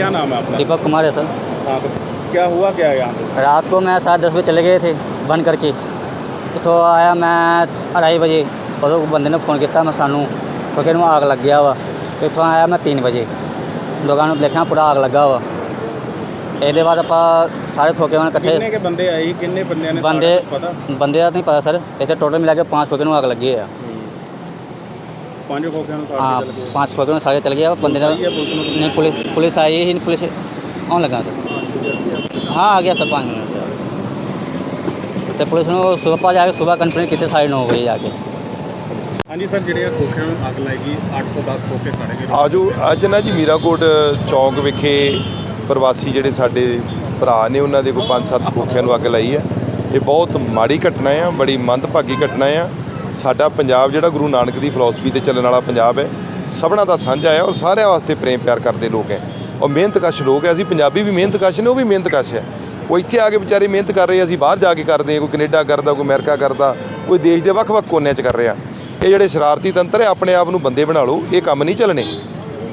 क्या नाम है आपका? दीपक कुमार है सर। हाँ क्या हुआ क्या है यहाँ पे? रात को मैं सात दस बजे चले गए थे बंद करके। ਉੱਥੋਂ ਆਇਆ ਮੈਂ 2:30 ਵਜੇ ਉਦੋਂ ਬੰਦੇ ਨੇ ਫੋਨ ਕੀਤਾ ਮੈਂ ਸਾਨੂੰ ਉਹ ਕਹਿੰਦੇ ਆਗ ਲੱਗ ਗਿਆ ਵਾ ਇੱਥੋਂ ਆਇਆ ਮੈਂ 3 ਵਜੇ ਦੁਕਾਨ ਨੂੰ ਦੇਖਿਆ ਪੂਰਾ ਆਗ ਲੱਗਾ ਵਾ ਇਹਦੇ ਬਾਅਦ ਆਪਾਂ ਸਾਰੇ ਖੋਕੇ ਉਹਨਾਂ ਕਿੰਨੇ ਇਕੱਠੇ ਕੇ बंदे आई ਬੰਦੇ पता? ਬੰਦੇ ਦਾ ਨਹੀਂ ਪਤਾ ਸਰ ਇੱਥੇ ਟੋਟਲ ਮਿਲਾ ਕੇ 5 ਖੋਕੇ ਨੂੰ ਆਗ ਲੱਗੀ ਆ पांच खोखे ਨੂੰ ਹਾਂ सारे चल गए ਪੰਜ ਖੋਕੇ ਨੂੰ ਸਾਰੇ ਚਲ ਗਿਆ ਬੰਦੇ ਦਾ आई है पुलिस में ਨਹੀਂ ਪੁਲਿਸ ਪੁਲਿਸ ਆਈ ਹੀ ਨਹੀਂ ਪੁਲਿਸ ਆਉਣ ਲੱਗਾ ਸਰ ਹਾਂ ਆ ਗਿਆ ਸਰ ਪੰਜ ਮਿੰਟ 'ਚ। ਤੇ ਪੁਲਿਸ ਨੂੰ ਸਵੇਰ ਪਾ ਜਾ ਕੇ ਸਵੇਰ ਕੰਪਲੇਂਟ ਕੀਤੀ ਸਾਢੇ ਨੌ ਵਜੇ ਜਾ ਕੇ ਹਾਂਜੀ ਸਰ ਜਿਹੜੇ ਆ ਖੋਖਿਆਂ ਨੂੰ ਅੱਗ ਲੱਗੀ 8 ਤੋਂ 10 ਖੋਖੇ ਸੜ ਗਏ ਆਜੋ ਅੱਜ ਨਾ ਜੀ ਮੀਰਾਕੋਟ ਚੌਂਕ ਵਿਖੇ ਪ੍ਰਵਾਸੀ ਜਿਹੜੇ ਸਾਡੇ ਭਰਾ ਨੇ ਉਹਨਾਂ ਦੇ ਕੋਈ ਪੰਜ ਸੱਤ ਖੋਖਿਆਂ ਨੂੰ ਅੱਗ ਲਾਈ ਹੈ ਇਹ ਬਹੁਤ ਮਾੜੀ ਘਟਨਾ ਆ ਬੜੀ ਮੰਦਭਾਗੀ ਘਟਨਾ ਆ ਸਾਡਾ ਪੰਜਾਬ ਜਿਹੜਾ ਗੁਰੂ ਨਾਨਕ ਦੀ ਫਿਲਾਸਫੀ ਤੇ ਚੱਲਣ ਵਾਲਾ ਪੰਜਾਬ ਹੈ, ਸਭਨਾ ਦਾ ਸਾਂਝਾ ਹੈ ਔਰ ਸਾਰਿਆਂ ਵਾਸਤੇ ਪ੍ਰੇਮ ਪਿਆਰ ਕਰਦੇ ਲੋਕ ਹੈ। ਔਰ ਮਿਹਨਤਕਸ਼ ਲੋਕ ਹੈ, ਅਸੀਂ ਪੰਜਾਬੀ ਵੀ ਮਿਹਨਤਕਸ਼ ਨੇ, ਉਹ ਵੀ ਮਿਹਨਤਕਸ਼ ਹੈ। ਉਹ ਇੱਥੇ ਆ ਕੇ ਵਿਚਾਰੇ ਮਿਹਨਤ ਕਰ ਰਹੇ ਅਸੀਂ ਬਾਹਰ ਜਾ ਕੇ ਕਰਦੇ ਕੋਈ ਕੈਨੇਡਾ ਕਰਦਾ, ਕੋਈ ਅਮਰੀਕਾ ਕਰਦਾ, ਕੋਈ ਦੇਸ਼ ਦੇ ਵੱਖ-ਵੱਖ ਕੋਨਿਆਂ 'ਚ ਕਰ ਰਿਹਾ ਇਹ ਜਿਹੜੇ ਸ਼ਰਾਰਤੀ ਤੰਤਰ ਹੈ, ਆਪਣੇ ਆਪ ਨੂੰ ਬੰਦੇ ਬਣਾ ਲਓ, ਇਹ ਕੰਮ ਨਹੀਂ ਚੱਲਣੇ।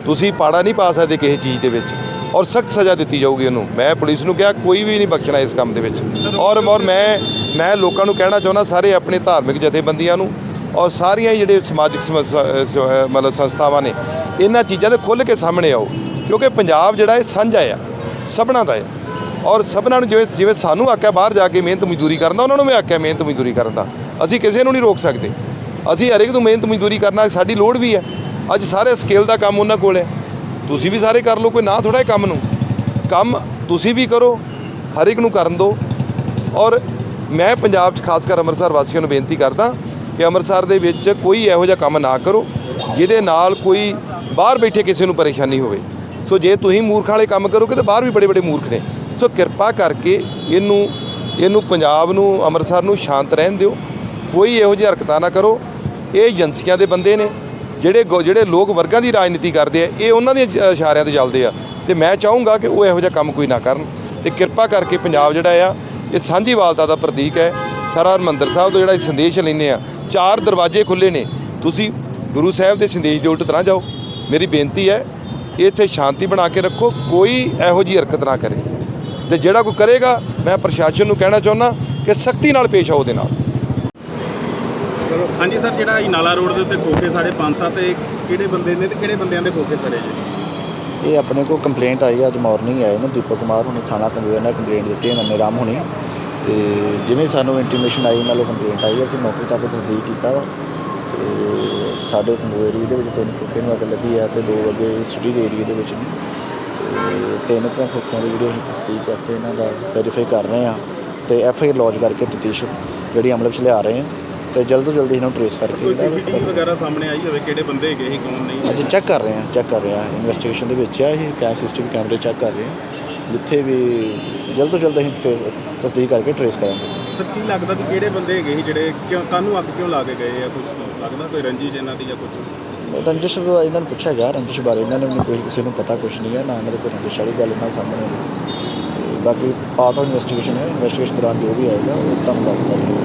ਤੁਸੀਂ ਪਾੜਾ ਨਹੀਂ ਪਾ ਸਕਦੇ ਕਿਸੇ ਚੀਜ਼ ਦੇ ਵਿੱਚ। ਔਰ ਸਖਤ ਸਜ਼ਾ ਦਿੱਤੀ ਜਾਊਗੀ ਉਹਨੂੰ ਮੈਂ ਪੁਲਿਸ ਨੂੰ ਕਿਹਾ, ਕੋਈ ਵੀ ਨਹੀਂ ਬਖਸ਼ਣਾ ਇਸ ਕੰਮ ਦੇ ਵਿੱਚ। ਔਰ ਔਰ ਮੈਂ ਮੈਂ ਲੋਕਾਂ ਨੂੰ ਕਹਿਣਾ ਚਾਹੁੰਦਾ ਸਾਰੇ ਆਪਣੇ ਧਾਰਮਿਕ ਜਥੇਬੰਦੀਆਂ ਨੂੰ ਔਰ ਸਾਰੀਆਂ ਹੀ ਜਿਹੜੇ ਸਮਾਜਿਕ ਸਮਸ- ਮਤਲਬ ਸੰਸਥਾਵਾਂ ਨੇ, ਇਹਨਾਂ ਚੀਜ਼ਾਂ ਦੇ ਖੁੱਲ੍ਹ ਕੇ ਸਾਹਮਣੇ ਆਓ। ਕਿਉਂਕਿ ਪੰਜਾਬ ਜਿਹੜਾ ਇਹ ਸਾਂਝਾ ਆ, ਸਭਨਾਂ ਦਾ ਹੈ ਔਰ ਸਭਨਾਂ ਨੂੰ ਜਿਵੇਂ ਜਿਵੇਂ ਸਾਨੂੰ ਆਖਿਆ ਬਾਹਰ ਜਾ ਕੇ ਮਿਹਨਤ ਮਜ਼ਦੂਰੀ ਕਰਨ ਦਾ, ਉਹਨਾਂ ਨੂੰ ਵੀ ਆਖਿਆ ਮਿਹਨਤ ਮਜ਼ਦੂਰੀ ਕਰਨ ਦਾ। ਅਸੀਂ ਕਿਸੇ ਨੂੰ ਨਹੀਂ ਰੋਕ ਸਕਦੇ। ਅਸੀਂ ਹਰੇਕ ਨੂੰ ਮਿਹਨਤ ਮਜ਼ਦੂਰੀ ਕਰਨਾ ਸਾਡੀ ਲੋੜ ਵੀ ਹੈ ਅੱਜ ਸਾਰੇ ਸਕਿੱਲ ਦਾ ਕੰਮ ਉਹਨਾਂ ਕੋਲ ਹੈ ਤੁਸੀਂ ਵੀ ਸਾਰੇ ਕਰ ਲਓ, ਕੋਈ ਨਾ ਥੋੜਾ ਕੰਮ ਨੂੰ। ਕੰਮ ਤੁਸੀਂ ਵੀ ਕਰੋ, ਹਰ ਇੱਕ ਨੂੰ ਕਰਨ ਦਿਓ। ਔਰ ਮੈਂ ਪੰਜਾਬ 'ਚ ਖਾਸ ਕਰ ਅੰਮ੍ਰਿਤਸਰ ਵਾਸੀਆਂ ਨੂੰ ਬੇਨਤੀ ਕਰਦਾ ਕਿ ਅੰਮ੍ਰਿਤਸਰ ਦੇ ਵਿੱਚ ਕੋਈ ਇਹੋ ਜਿਹਾ ਕੰਮ ਨਾ ਕਰੋ, ਜਿਹਦੇ ਨਾਲ ਕੋਈ ਬਾਹਰ ਬੈਠੇ ਕਿਸੇ ਨੂੰ ਪਰੇਸ਼ਾਨੀ ਹੋਵੇ। ਸੋ ਜੇ ਤੁਸੀਂ ਮੂਰਖਾਂ ਵਾਲੇ ਕੰਮ ਕਰੋਗੇ ਤਾਂ ਬਾਹਰ ਵੀ ਬੜੇ ਬੜੇ ਮੂਰਖ ਨੇ। ਸੋ ਕਿਰਪਾ ਕਰਕੇ ਇਹਨੂੰ ਇਹਨੂੰ ਪੰਜਾਬ ਨੂੰ, ਅੰਮ੍ਰਿਤਸਰ ਨੂੰ ਸ਼ਾਂਤ ਰਹਿਣ ਦਿਓ। ਕੋਈ ਇਹੋ ਜਿਹੀ ਹਰਕਤਾਂ ਨਾ ਕਰੋ। ਇਹ ਏਜੰਸੀਆਂ ਦੇ ਬੰਦੇ ਨੇ। ਜਿਹੜੇ ਗੋ- ਜਿਹੜੇ ਲੋਕ ਵਰਗਾਂ ਦੀ ਰਾਜਨੀਤੀ ਕਰਦੇ ਆ, ਇਹ ਉਹਨਾਂ ਦੇ ਇ- ਇਸ਼ਾਰਿਆਂ ਤੇ ਚੱਲਦੇ ਆ। ਤੇ ਮੈਂ ਚਾਹੂੰਗਾ ਕਿ ਉਹ ਇਹੋ ਜਿਹਾ ਕੰਮ ਕੋਈ ਨਾ ਕਰਨ। ਤੇ ਕਿਰਪਾ ਕਰਕੇ ਪੰਜਾਬ ਜਿਹੜਾ ਆ, ਇਹ ਸਾਂਝੀਵਾਲਤਾ ਦਾ ਪ੍ਰਤੀਕ ਹੈ। ਸਾਰਾ ਹਰਿਮੰਦਰ ਸਾਹਿਬ ਤੋਂ ਜਿਹੜਾ ਇਹ ਸੰਦੇਸ਼ ਲੈਂਦੇ ਆ, ਚਾਰ ਦਰਵਾਜ਼ੇ ਖੁੱਲੇ ਨੇ। ਤੁਸੀਂ ਗੁਰੂ ਸਾਹਿਬ ਦੇ ਸੰਦੇਸ਼ ਦੇ ਉਲਟ ਤਰ੍ਹਾਂ ਜਾਓ। ਮੇਰੀ ਬੇਨਤੀ ਹੈ, ਇੱਥੇ ਸ਼ਾਂਤੀ ਬਣਾ ਕੇ ਰੱਖੋ, ਕੋਈ ਇਹੋ ਜਿਹੀ ਹਰਕਤ ਨਾ ਕਰੇ। ਤੇ ਜਿਹੜਾ ਕੋਈ ਕਰੇਗਾ, ਮੈਂ ਪ੍ਰਸ਼ਾਸਨ ਨੂੰ ਕਹਿਣਾ ਚਾਹੁੰਦਾ ਕਿ ਸਖਤੀ ਨਾਲ ਪੇਸ਼ ਆਓ ਉਹਦੇ ਨਾਲ। ਹਾਂਜੀ ਸਰ ਜਿਹੜਾ ਇਹ ਨਾਲਾ ਰੋਡ ਦੇ ਉੱਤੇ ਖੋਖੇ ਸਾਡੇ 5-7 ਤੇ ਕਿਹੜੇ ਬੰਦੇ ਨੇ ਤੇ ਕਿਹੜੇ ਬੰਦਿਆਂ ਦੇ ਖੋਖੇ ਸੜੇ ਜੀ? ਇਹ ਆਪਣੇ ਕੋਲ ਕੰਪਲੇਂਟ ਆਈ ਅੱਜ ਮਾਰਨਿੰਗ ਆਏ ਨੇ ਦੀਪਕ ਕੁਮਾਰ ਹੁਣੇ ਥਾਣਾ ਕੰਗੋਇਆ ਨਾਲ ਕੰਪਲੇਂਟ ਦਿੱਤੀ ਹੈ ਨੰਨੇ ਰਾਮ ਹੁਣੇ। ਤੇ ਜਿਵੇਂ ਸਾਨੂੰ ਇੰਟੀਮੇਸ਼ਨ ਆਈ ਨਾਲੋਂ ਕੰਪਲੇਂਟ ਆਈ ਅਸੀਂ ਮੌਕੇ ਤੱਕ ਤਸਦੀਕ ਕੀਤਾ ਵਾ। ਤੇ ਸਾਡੇ ਏਰੀਏ ਦੇ ਵਿੱਚ ਤਿੰਨ ਖੋਖੇ ਨੂੰ ਅੱਗ ਲੱਗੀ ਹੈ ਤੇ ਦੋ ਅੱਗੇ ਸਿਟੀ ਦੇ ਏਰੀਏ ਦੇ ਵਿੱਚ ਨੇ। ਤੇ ਤਿੰਨ ਤਾਂ ਖੋਖਿਆਂ ਦੀ ਜਿਹੜੀ ਅਸੀਂ ਤਸਦੀਕ ਕਰਕੇ ਇਹਨਾਂ ਦਾ ਵੈਰੀਫਾਈ ਕਰ ਰਹੇ ਹਾਂ ਤੇ ਐਫ ਆਈ ਲੌਜ ਕਰਕੇ ਤਫਤੀਸ਼ ਜਿਹੜੀ ਅਮਲ ਵਿੱਚ ਲਿਆ ਰਹੇ ਹਾਂ ਤੇ ਜਲਦ ਤੋਂ ਜਲਦ ਇਹਨਾਂ ਨੂੰ ਟ੍ਰੇਸ ਕਰਕੇ ਕੋਈ ਸੀਸੀਟੀਵੀ ਵਗੈਰਾ ਸਾਹਮਣੇ ਆਈ ਹੋਵੇ ਕਿਹੜੇ ਬੰਦੇ ਹੈਗੇ ਸੀ ਕੌਣ ਨਹੀਂ? ਅੱਜ ਚੈੱਕ ਕਰ ਰਹੇ ਹਾਂ ਚੈੱਕ ਕਰ ਰਹੇ ਹਾਂ। ਇਨਵੈਸਟੀਗੇਸ਼ਨ ਦੇ ਵਿੱਚ ਆ ਇਹ ਕੈਮ ਸਿਸਟਮ ਕੈਮਰੇ ਚੈੱਕ ਕਰ ਰਹੇ ਹਾਂ। ਜਿੱਥੇ ਵੀ ਜਲਦ ਤੋਂ ਜਲਦ ਅਸੀਂ trace- ਤਸਦੀਕ ਕਰਕੇ ਟ੍ਰੇਸ ਕਰਾਂਗੇ। ਸਰ ਕੀ ਲੱਗਦਾ ਵੀ ਕਿਹੜੇ ਬੰਦੇ ਹੈਗੇ ਸੀ ਜਿਹੜੇ ਕਿਉਂ ਕਾਹਨੂੰ ਅੱਗ ਕਿਉਂ ਲਾ ਕੇ ਗਏ ਆ ਕੁਝ ਲੱਗਦਾ ਕੋਈ ਰੰਜਿਸ਼ ਇਹਨਾਂ ਦੀ ਜਾਂ ਕੁਝ ਰੰਜਿਸ਼ ਬਾਰੇ ਇਹਨਾਂ ਨੂੰ ਪੁੱਛਿਆ ਗਿਆ ਰੰਜਿਸ਼ ਬਾਰੇ ਇਹਨਾਂ ਨੂੰ ਕੋਈ ਕਿਸੇ ਨੂੰ ਪਤਾ ਕੁਝ ਨਹੀਂ ਹੈ ਨਾ ਇਹਨਾਂ ਦੇ ਕੋਈ ਰੰਜਿਸ਼ ਵਾਲੀ ਗੱਲ ਇਹਨਾਂ ਸਾਹਮਣੇ ਆਈ। ਤੇ ਬਾਕੀ ਪਾਰਟ ਆਫ ਇਨਵੈਸਟੀਗੇਸ਼ਨ ਹੈ ਇਨਵੈਸਟੀਗੇਸ਼ਨ ਦੌਰਾਨ ਜੋ ਵੀ ਆਏਗਾ ਉਹ ਤੁਹਾਨੂੰ ਦੱਸ ਦਾਂਗੇ